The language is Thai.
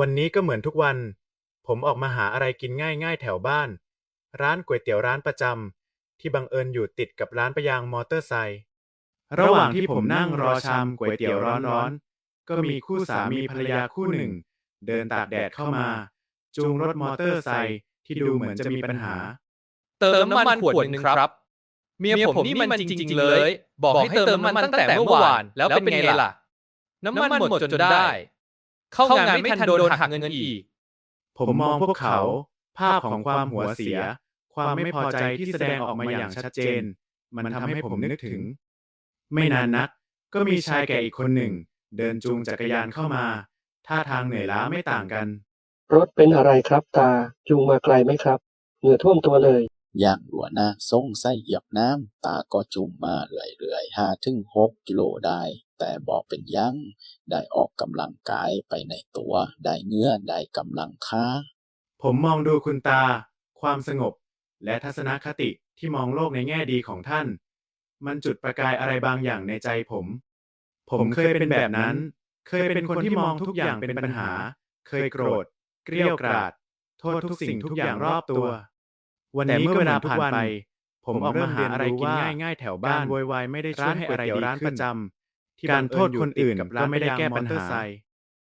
วันนี้ก็เหมือนทุกวัน ผมออกมาหาอะไรกินง่ายๆแถวบ้าน ร้านก๋วยเตี๋ยวร้านประจำที่บังเอิญอยู่ติดกับร้านประยางมอเตอร์ไซค์ระหว่างที่ผมนั่งรอชามก๋วยเตี๋ยวร้อนๆ ก็มีคู่สามีภรรยาคู่หนึ่ง เดินตากแดดเข้ามา จูงรถมอเตอร์ไซค์ที่ดูเหมือนจะมีปัญหา เติมน้ำมันขวดหนึ่งครับ เมียผมนี่มันจริง ๆ เลย บอกให้เติมน้ำมันตั้งแต่เมื่อวาน แล้วเป็นไงล่ะ น้ำมันหมดจนได้ เข้างานไม่ทันโดนหักเงินอีก ผมมองพวกเขา ภาพของความหัวเสีย ความไม่พอใจที่แสดงออกมาอย่างชัดเจน มันทำให้ผมนึกถึง ไม่นานนัก ก็มีชายแก่อีกคนหนึ่ง เดินจูงจักรยานเข้ามาท่าทางเหนื่อยล้าไม่ต่างกัน รถเป็นอะไรครับตา จูงมาไกลไหมครับ เหงื่อท่วมตัวเลย ย่างหัวหน้าส่งไส้เหยียบน้ำตาก็จุ่มมาเรื่อยๆห้าถึงหกกิโลได้ แต่บอกเป็นยัง ได้ออกกำลังกายไปในตัว ได้เงื่อได้กำลังค้า ผมมองดูคุณตา ความสงบ และทัศนคติที่มองโลกในแง่ดีของท่าน มันจุดประกายอะไรบางอย่างในใจผม ผมเคยเป็นแบบนั้น เคยเป็นคนที่มองทุกอย่างเป็นปัญหา เคยโกรธ เกรี้ยวกราด โทษทุกสิ่งทุกอย่างรอบตัว วันนี้เมื่อเวลาผ่านไป ผมออกมาหาอะไรกินง่ายๆแถวบ้านโวยวายไม่ได้ช่วยให้อะไรดีร้านประจำที่การโทษคนอื่นก็ไม่ได้แก้ปัญหา